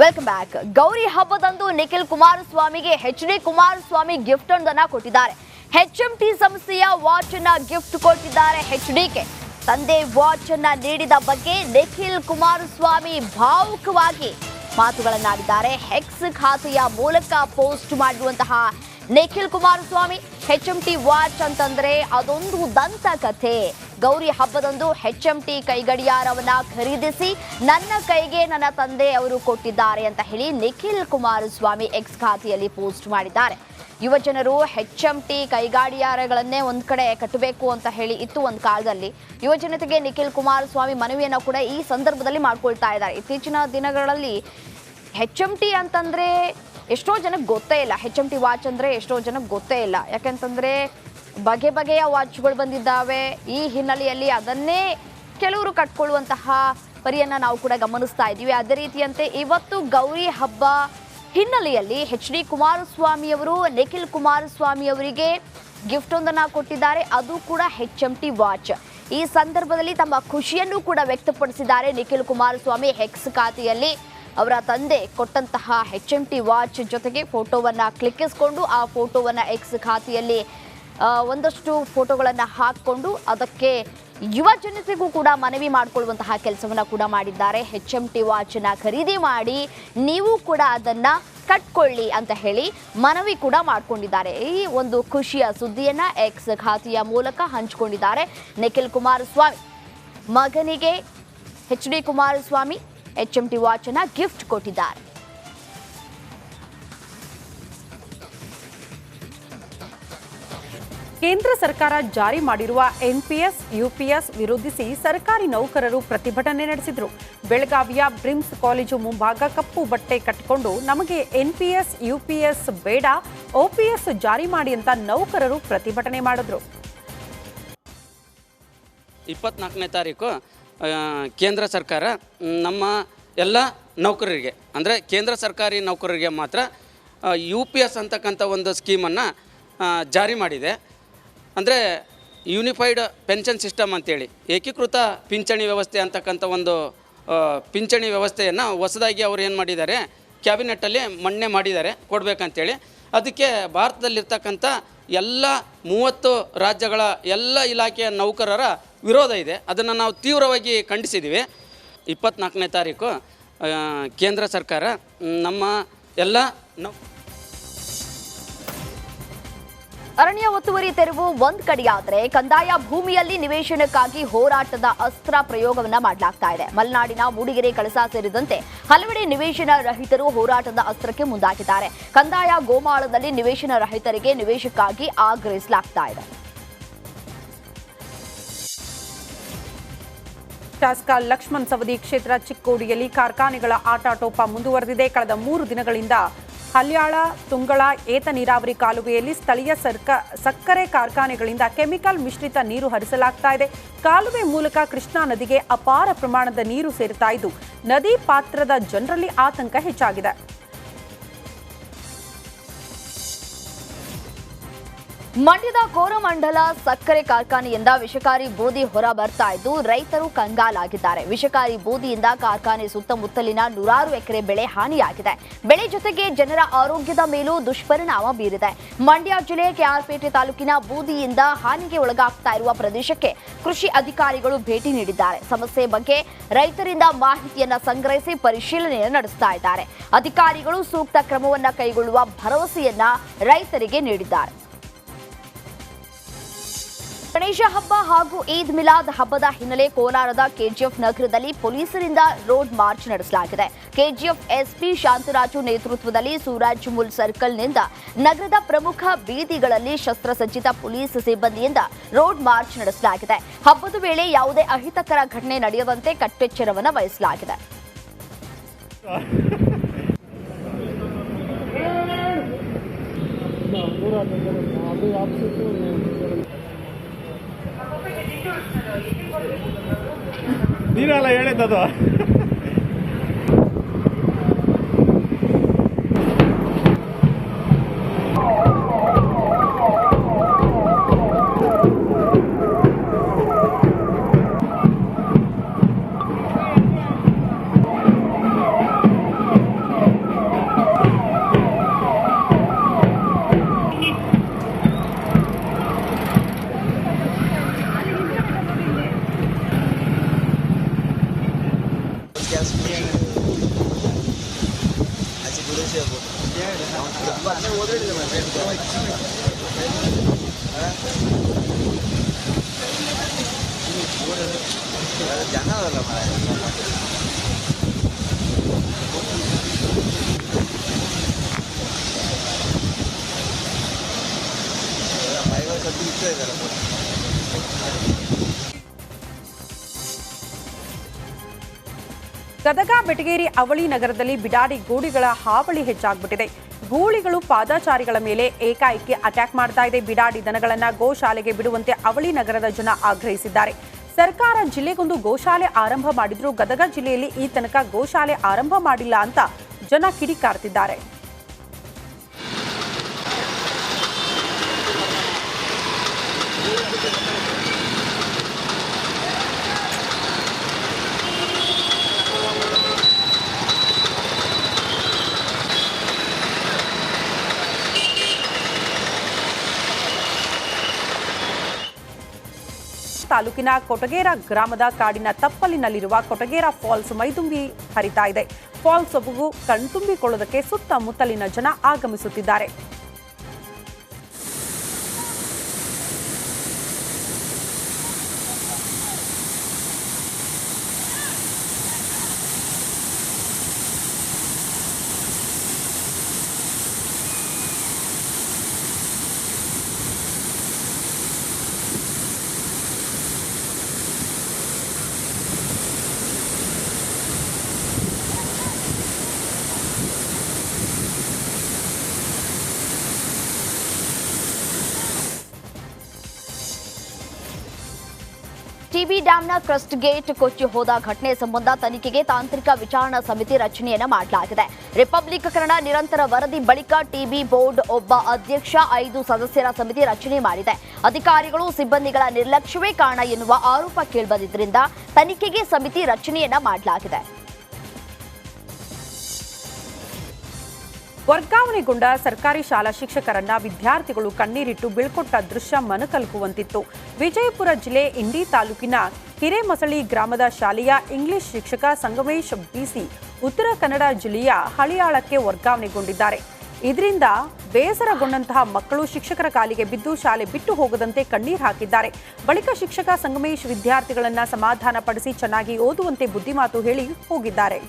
Welcome back Gauri ಹಬ್ಬದಂದು ನಿಖಿಲ್ ಕುಮಾರಸ್ವಾಮಿಗೆ H D Kumaraswamy gift ಒಂದನ್ನ ಕೊಟ್ಟಿದ್ದಾರೆ. ಎಚ್ ಎಂ ಟಿ ಸಂಸ್ಥೆಯ ವಾಚ್ ಅನ್ನ ಗಿಫ್ಟ್ ಕೊಟ್ಟಿದ್ದಾರೆ ಎಚ್ ಡಿಕೆ ತಂದೆ ವಾಚ್ ಅನ್ನ ನೀಡಿದ ಬಗ್ಗೆ ನಿಖಿಲ್ ಕುಮಾರಸ್ವಾಮಿ ಭಾವುಕವಾಗಿ ಮಾತುಗಳನ್ನಾಡಿದ್ದಾರೆ. ಹೆಕ್ಸ್ ಖಾತೆಯ ಮೂಲಕ ಪೋಸ್ಟ್ ಮಾಡಿರುವಂತಹ Nikhil Kumaraswamy H M T watch ಅಂತಂದ್ರೆ ಅದೊಂದು ದಂತ ಕಥೆ. ಗೌರಿ ಹಬ್ಬದಂದು ಹೆಚ್ ಎಂ ಟಿ ಕೈಗಡಿಯಾರವನ್ನ ಖರೀದಿಸಿ ನನ್ನ ಕೈಗೆ ನನ್ನ ತಂದೆ ಅವರು ಕೊಟ್ಟಿದ್ದಾರೆ ಅಂತ ಹೇಳಿ ನಿಖಿಲ್ ಕುಮಾರಸ್ವಾಮಿ ಎಕ್ಸ್ ಖಾತೆಯಲ್ಲಿ ಪೋಸ್ಟ್ ಮಾಡಿದ್ದಾರೆ. ಯುವ ಜನರು ಎಚ್ ಎಂ ಟಿ ಕೈಗಾಡಿಯಾರಗಳನ್ನೇ ಒಂದ್ ಕಡೆ ಕಟ್ಟಬೇಕು ಅಂತ ಹೇಳಿ ಇತ್ತು ಒಂದು ಕಾಲದಲ್ಲಿ. ಯುವ ಜನತೆಗೆ ನಿಖಿಲ್ ಕುಮಾರಸ್ವಾಮಿ ಮನವಿಯನ್ನು ಕೂಡ ಈ ಸಂದರ್ಭದಲ್ಲಿ ಮಾಡ್ಕೊಳ್ತಾ ಇದ್ದಾರೆ. ಇತ್ತೀಚಿನ ದಿನಗಳಲ್ಲಿ ಹೆಚ್ ಎಂ ಟಿ ಅಂತಂದ್ರೆ ಎಷ್ಟೋ ಜನಕ್ಕೆ ಗೊತ್ತೇ ಇಲ್ಲ. ಹೆಚ್ ಎಂ ಟಿ ವಾಚ್ ಅಂದ್ರೆ ಎಷ್ಟೋ ಜನಕ್ಕೆ ಗೊತ್ತೇ ಇಲ್ಲ. ಯಾಕೆಂತಂದ್ರೆ ಬಗೆ ಬಗೆಯ ವಾಚ್ಗಳು ಬಂದಿದ್ದಾವೆ. ಈ ಹಿನ್ನೆಲೆಯಲ್ಲಿ ಅದನ್ನೇ ಕೆಲವರು ಕಟ್ಕೊಳ್ಳುವಂತಹ ಪರಿಯನ್ನು ನಾವು ಕೂಡ ಗಮನಿಸ್ತಾ ಇದ್ದೀವಿ. ಅದೇ ರೀತಿಯಂತೆ ಇವತ್ತು ಗೌರಿ ಹಬ್ಬ ಹಿನ್ನೆಲೆಯಲ್ಲಿ ಹೆಚ್ ಡಿ ಕುಮಾರಸ್ವಾಮಿ ಅವರು, ನಿಖಿಲ್ ಕುಮಾರಸ್ವಾಮಿ ಅವರಿಗೆ ಗಿಫ್ಟ್ ಒಂದನ್ನ ಕೊಟ್ಟಿದ್ದಾರೆ. ಅದು ಕೂಡ ಹೆಚ್ ಎಂ ಟಿ ವಾಚ್ ಈ ಸಂದರ್ಭದಲ್ಲಿ ತಮ್ಮ ಖುಷಿಯನ್ನು ಕೂಡ ವ್ಯಕ್ತಪಡಿಸಿದ್ದಾರೆ ನಿಖಿಲ್ ಕುಮಾರಸ್ವಾಮಿ ಹೆಕ್ಸ್ ಖಾತೆಯಲ್ಲಿ. ಅವರ ತಂದೆ ಕೊಟ್ಟಂತಹ ಹೆಚ್ ಎಂ ಟಿ ವಾಚ್ ಜೊತೆಗೆ ಫೋಟೋವನ್ನು ಕ್ಲಿಕ್ಕಿಸಿಕೊಂಡು ಆ ಫೋಟೋವನ್ನು ಎಕ್ಸ್ ಖಾತೆಯಲ್ಲಿ ಒಂದಷ್ಟು ಫೋಟೋಗಳನ್ನು ಹಾಕಿಕೊಂಡು ಅದಕ್ಕೆ ಯುವ ಜನತೆಗೂ ಕೂಡ ಮನವಿ ಮಾಡಿಕೊಳ್ಳುವಂತಹ ಕೆಲಸವನ್ನು ಕೂಡ ಮಾಡಿದ್ದಾರೆ. ಹೆಚ್ ಎಂ ಟಿ ವಾಚನ್ನು ಖರೀದಿ ಮಾಡಿ ನೀವು ಕೂಡ ಅದನ್ನು ಕಟ್ಕೊಳ್ಳಿ ಅಂತ ಹೇಳಿ ಮನವಿ ಕೂಡ ಮಾಡಿಕೊಂಡಿದ್ದಾರೆ. ಈ ಒಂದು ಖುಷಿಯ ಸುದ್ದಿಯನ್ನು ಎಕ್ಸ್ ಖಾತೆಯ ಮೂಲಕ ಹಂಚಿಕೊಂಡಿದ್ದಾರೆ ನಿಖಿಲ್ ಕುಮಾರಸ್ವಾಮಿ. ಮಗನಿಗೆ H D Kumaraswamy H watch T ವಾಚನ್ನ gift ಕೊಟ್ಟಿದ್ದಾರೆ. ಕೇಂದ್ರ ಸರ್ಕಾರ ಜಾರಿ ಮಾಡಿರುವ ಎನ್ಪಿಎಸ್ ಯುಪಿಎಸ್ ವಿರೋಧಿಸಿ ಸರ್ಕಾರಿ ನೌಕರರು ಪ್ರತಿಭಟನೆ ನಡೆಸಿದರು. ಬೆಳಗಾವಿಯ ಬ್ರಿಮ್ಸ್ ಕಾಲೇಜು ಮುಂಭಾಗ ಕಪ್ಪು ಬಟ್ಟೆ ಕಟ್ಟಿಕೊಂಡು ನಮಗೆ ಎನ್ಪಿಎಸ್ ಯುಪಿಎಸ್ ಬೇಡ ಒಪಿಎಸ್ ಜಾರಿ ಮಾಡಿ ಅಂತ ನೌಕರರು ಪ್ರತಿಭಟನೆ ಮಾಡಿದ್ರು. ಇಪ್ಪತ್ನಾಲ್ಕನೇ ತಾರೀಕು ಕೇಂದ್ರ ಸರ್ಕಾರ ನಮ್ಮ ಎಲ್ಲ ನೌಕರರಿಗೆ, ಅಂದರೆ ಕೇಂದ್ರ ಸರ್ಕಾರಿ ನೌಕರರಿಗೆ ಮಾತ್ರ ಯು ಪಿ ಎಸ್ ಅಂತಕ್ಕಂಥ ಒಂದು ಸ್ಕೀಮನ್ನು ಜಾರಿ ಮಾಡಿದೆ. ಅಂದರೆ ಯೂನಿಫೈಡ್ ಪೆನ್ಷನ್ ಸಿಸ್ಟಮ್ ಅಂತೇಳಿ, ಏಕೀಕೃತ ಪಿಂಚಣಿ ವ್ಯವಸ್ಥೆ ಅಂತಕ್ಕಂಥ ಒಂದು ಪಿಂಚಣಿ ವ್ಯವಸ್ಥೆಯನ್ನು ಹೊಸದಾಗಿ ಅವರು ಏನು ಮಾಡಿದ್ದಾರೆ, ಕ್ಯಾಬಿನೆಟ್ಟಲ್ಲಿ ಮಣ್ಣೆ ಮಾಡಿದ್ದಾರೆ, ಕೊಡಬೇಕಂತೇಳಿ. ಅದಕ್ಕೆ ಭಾರತದಲ್ಲಿರ್ತಕ್ಕಂಥ ಎಲ್ಲ ಮೂವತ್ತು ರಾಜ್ಯಗಳ ಎಲ್ಲ ಇಲಾಖೆಯ ನೌಕರರ ವಿರೋಧ ಇದೆ. ಅದನ್ನು ನಾವು ತೀವ್ರವಾಗಿ ಖಂಡಿಸಿದ್ದೀವಿ ಇಪ್ಪತ್ನಾಲ್ಕನೇ ತಾರೀಕು ಕೇಂದ್ರ ಸರ್ಕಾರ ನಮ್ಮ ಎಲ್ಲ ಅರಣ್ಯ ಒತ್ತುವರಿ ತೆರವು ಒಂದ್ ಕಡೆಯಾದ್ರೆ ಕಂದಾಯ ಭೂಮಿಯಲ್ಲಿ ನಿವೇಶನಕ್ಕಾಗಿ ಹೋರಾಟದ ಅಸ್ತ್ರ ಪ್ರಯೋಗವನ್ನ ಮಾಡಲಾಗ್ತಾ ಇದೆ. ಮಲೆನಾಡಿನ ಮೂಡಿಗೆರೆ ಕಳಸ ಸೇರಿದಂತೆ ಹಲವೆಡೆ ನಿವೇಶನ ರಹಿತರು ಹೋರಾಟದ ಅಸ್ತ್ರಕ್ಕೆ ಮುಂದಾಗಿದ್ದಾರೆ. ಕಂದಾಯ ಗೋಮಾಳದಲ್ಲಿ ನಿವೇಶನ ರಹಿತರಿಗೆ ನಿವೇಶಕ್ಕಾಗಿ ಆಗ್ರಹಿಸಲಾಗ್ತಾ ಇದೆ. ಶಾಸಕ ಲಕ್ಷ್ಮಣ್ ಸವದಿ ಕ್ಷೇತ್ರ ಚಿಕ್ಕೋಡಿಯಲ್ಲಿ ಕಾರ್ಖಾನೆಗಳ ಆಟಾಟೋಪ ಮುಂದುವರೆದಿದೆ. ಕಳೆದ ಮೂರು ದಿನಗಳಿಂದ ಹಲ್ಯಾಳ, ತುಂಗಳ, ಏತ ನೀರಾವರಿ ಕಾಲುವೆಯಲ್ಲಿ ಸ್ಥಳೀಯ ಸರ್ಕ, ಸಕ್ಕರೆ ಕಾರ್ಖಾನೆಗಳಿಂದ ಕೆಮಿಕಲ್ ಮಿಶ್ರಿತ ನೀರು ಹರಿಸಲಾಗ್ತಾ ಇದೆ. ಕಾಲುವೆ ಮೂಲಕ ಕೃಷ್ಣಾ ನದಿಗೆ ಅಪಾರ ಪ್ರಮಾಣದ ನೀರು ಸೇರುತ್ತಾ ಇದ್ದು, ನದಿ ಪಾತ್ರದ ಜನರಲ್ಲಿ ಆತಂಕ ಹೆಚ್ಚಾಗಿದೆ. ಮಂಡ್ಯದ ಕೋರಮಂಡಲ ಸಕ್ಕರೆ ಕಾರ್ಖಾನೆಯಿಂದ ವಿಷಕಾರಿ ಬೂದಿ ಹೊರ ಬರ್ತಾ ಇದ್ದು, ರೈತರು ಕಂಗಾಲಾಗಿದ್ದಾರೆ. ವಿಷಕಾರಿ ಬೂದಿಯಿಂದ ಕಾರ್ಖಾನೆ ಸುತ್ತಮುತ್ತಲಿನ ನೂರಾರು ಎಕರೆ ಬೆಳೆ ಹಾನಿಯಾಗಿದೆ. ಬೆಳೆ ಜೊತೆಗೆ ಜನರ ಆರೋಗ್ಯದ ಮೇಲೂ ದುಷ್ಪರಿಣಾಮ ಬೀರಿದೆ. ಮಂಡ್ಯ ಜಿಲ್ಲೆ ಕೆಆರ್ಪೇಟೆ ತಾಲೂಕಿನ ಬೂದಿಯಿಂದ ಹಾನಿಗೆ ಒಳಗಾಗ್ತಾ ಇರುವ ಪ್ರದೇಶಕ್ಕೆ ಕೃಷಿ ಅಧಿಕಾರಿಗಳು ಭೇಟಿ ನೀಡಿದ್ದಾರೆ. ಸಮಸ್ಯೆ ಬಗ್ಗೆ ರೈತರಿಂದ ಮಾಹಿತಿಯನ್ನ ಸಂಗ್ರಹಿಸಿ ಪರಿಶೀಲನೆ ನಡೆಸ್ತಾ ಇದ್ದಾರೆ. ಅಧಿಕಾರಿಗಳು ಸೂಕ್ತ ಕ್ರಮವನ್ನ ಕೈಗೊಳ್ಳುವ ಭರವಸೆಯನ್ನ ರೈತರಿಗೆ ನೀಡಿದ್ದಾರೆ. ಗಣೇಶ ಹಬ್ಬ ಹಾಗೂ ಈದ್ ಮಿಲಾದ್ ಹಬ್ಬದ ಹಿನ್ನೆಲೆ ಕೋಲಾರದ ಕೆಜಿಎಫ್ ನಗರದಲ್ಲಿ ಪೊಲೀಸರಿಂದ ರೋಡ್ ಮಾರ್ಚ್ ನಡೆಸಲಾಗಿದೆ. ಕೆಜಿಎಫ್ ಎಸ್ಪಿ ಶಾಂತರಾಜು ನೇತೃತ್ವದಲ್ಲಿ ಸೂರಜ್ ಮುಲ್ ಸರ್ಕಲ್ನಿಂದ ನಗರದ ಪ್ರಮುಖ ಬೀದಿಗಳಲ್ಲಿ ಶಸ್ತ್ರಸಜ್ಜಿತ ಪೊಲೀಸ್ ಸಿಬ್ಬಂದಿಯಿಂದ ರೋಡ್ ಮಾರ್ಚ್ ನಡೆಸಲಾಗಿದೆ. ಹಬ್ಬದ ವೇಳೆ ಯಾವುದೇ ಅಹಿತಕರ ಘಟನೆ ನಡೆಯದಂತೆ ಕಟ್ಟೆಚ್ಚರವನ್ನು ವಹಿಸಲಾಗಿದೆ. ನೀನಲ್ಲ ಹೇಳಿದ್ದದು? ಗ್ಯಾಸ್ ಅಚ್ಚಿ ಗುರುಸಿ ಆಗ್ಬೋದು ತುಂಬ ಅನ್ನ ಓದಿಲ್ಲ ಜನ ಅದಲ್ಲ ಮಳೆ ಗದಗ, ಬೆಟಗೇರಿ, ಅವಳಿ ನಗರದಲ್ಲಿ ಬಿಡಾಡಿ ಗೂಳಿಗಳ ಹಾವಳಿ ಹೆಚ್ಚಾಗ್ಬಿಟ್ಟಿದೆ. ಗೂಳಿಗಳು ಪಾದಾಚಾರಿಗಳ ಮೇಲೆ ಏಕಾಏಕಿ ಅಟ್ಯಾಕ್ ಮಾಡ್ತಾ ಇದೆ. ಬಿಡಾಡಿ ದನಗಳನ್ನು ಗೋಶಾಲೆಗೆ ಬಿಡುವಂತೆ ಅವಳಿ ನಗರದ ಜನ ಆಗ್ರಹಿಸಿದ್ದಾರೆ. ಸರ್ಕಾರ ಜಿಲ್ಲೆಗೊಂದು ಗೋಶಾಲೆ ಆರಂಭ ಮಾಡಿದ್ರು. ಗದಗ ಜಿಲ್ಲೆಯಲ್ಲಿ ಈ ತನಕ ಗೋಶಾಲೆ ಆರಂಭ ಮಾಡಿಲ್ಲ ಅಂತ ಜನ ಕಿಡಿಕಾರ್ತಿದ್ದಾರೆ. ತಾಲೂಕಿನ ಕೊಟಗೇರ ಗ್ರಾಮದ ಕಾಡಿನ ತಪ್ಪಲಿನಲ್ಲಿರುವ ಕೊಟಗೇರ ಫಾಲ್ಸ್ ಮೈದುಂಬಿ ಹರಿತಾ ಇದೆ. ಫಾಲ್ಸ್ ಸೊಬಗು ಕಣ್ತುಂಬಿಕೊಳ್ಳುವುದಕ್ಕೆ ಸುತ್ತಮುತ್ತಲಿನ ಜನ ಆಗಮಿಸುತ್ತಿದ್ದಾರೆ. ಟಿಬಿ ಡ್ಯಾಂನ ಕ್ರಸ್ಟ್ ಗೇಟ್ ಕೊಚ್ಚಿ ಹೋದ ಘಟನೆ ಸಂಬಂಧ ತನಿಖೆಗೆ ತಾಂತ್ರಿಕ ವಿಚಾರಣಾ ಸಮಿತಿ ರಚನೆಯನ್ನ ಮಾಡಲಾಗಿದೆ. ರಿಪಬ್ಲಿಕರಣ ನಿರಂತರ ವರದಿ ಬಳಿಕ ಟಿಬಿ ಬೋರ್ಡ್ ಒಬ್ಬ ಅಧ್ಯಕ್ಷ, ಐದು ಸದಸ್ಯರ ಸಮಿತಿ ರಚನೆ ಮಾಡಿದೆ. ಅಧಿಕಾರಿಗಳು, ಸಿಬ್ಬಂದಿಗಳ ನಿರ್ಲಕ್ಷ್ಯವೇ ಕಾರಣ ಎನ್ನುವ ಆರೋಪ ಕೇಳಿಬಂದಿದ್ದರಿಂದ ತನಿಖೆಗೆ ಸಮಿತಿ ರಚನೆಯನ್ನ ಮಾಡಲಾಗಿದೆ. ವರ್ಗಾವಣೆಗೊಂಡ ಸರ್ಕಾರಿ ಶಾಲಾ ಶಿಕ್ಷಕರನ್ನ ವಿದ್ಯಾರ್ಥಿಗಳು ಕಣ್ಣೀರಿಟ್ಟು ಬೀಳ್ಕೊಟ್ಟ ದೃಶ್ಯ ಮನಕಲುಕುವಂತಿತ್ತು. ವಿಜಯಪುರ ಜಿಲ್ಲೆ ಇಂಡಿ ತಾಲೂಕಿನ ಹಿರೇಮಸಳಿ ಗ್ರಾಮದ ಶಾಲೆಯ ಇಂಗ್ಲಿಷ್ ಶಿಕ್ಷಕ ಸಂಗಮೇಶ್ ಬಿಸಿ ಉತ್ತರ ಕನ್ನಡ ಜಿಲ್ಲೆಯ ಹಳಿಯಾಳಕ್ಕೆ ವರ್ಗಾವಣೆಗೊಂಡಿದ್ದಾರೆ. ಇದರಿಂದ ಬೇಸರಗೊಂಡಂತಹ ಮಕ್ಕಳು ಶಿಕ್ಷಕರ ಕಾಲಿಗೆ ಬಿದ್ದು ಶಾಲೆ ಬಿಟ್ಟು ಹೋಗದಂತೆ ಕಣ್ಣೀರು ಹಾಕಿದ್ದಾರೆ. ಬಳಿಕ ಶಿಕ್ಷಕ ಸಂಗಮೇಶ್ ವಿದ್ಯಾರ್ಥಿಗಳನ್ನ ಸಮಾಧಾನಪಡಿಸಿ ಚೆನ್ನಾಗಿ ಓದುವಂತೆ ಬುದ್ಧಿಮಾತು ಹೇಳಿ ಹೋಗಿದ್ದಾರೆ.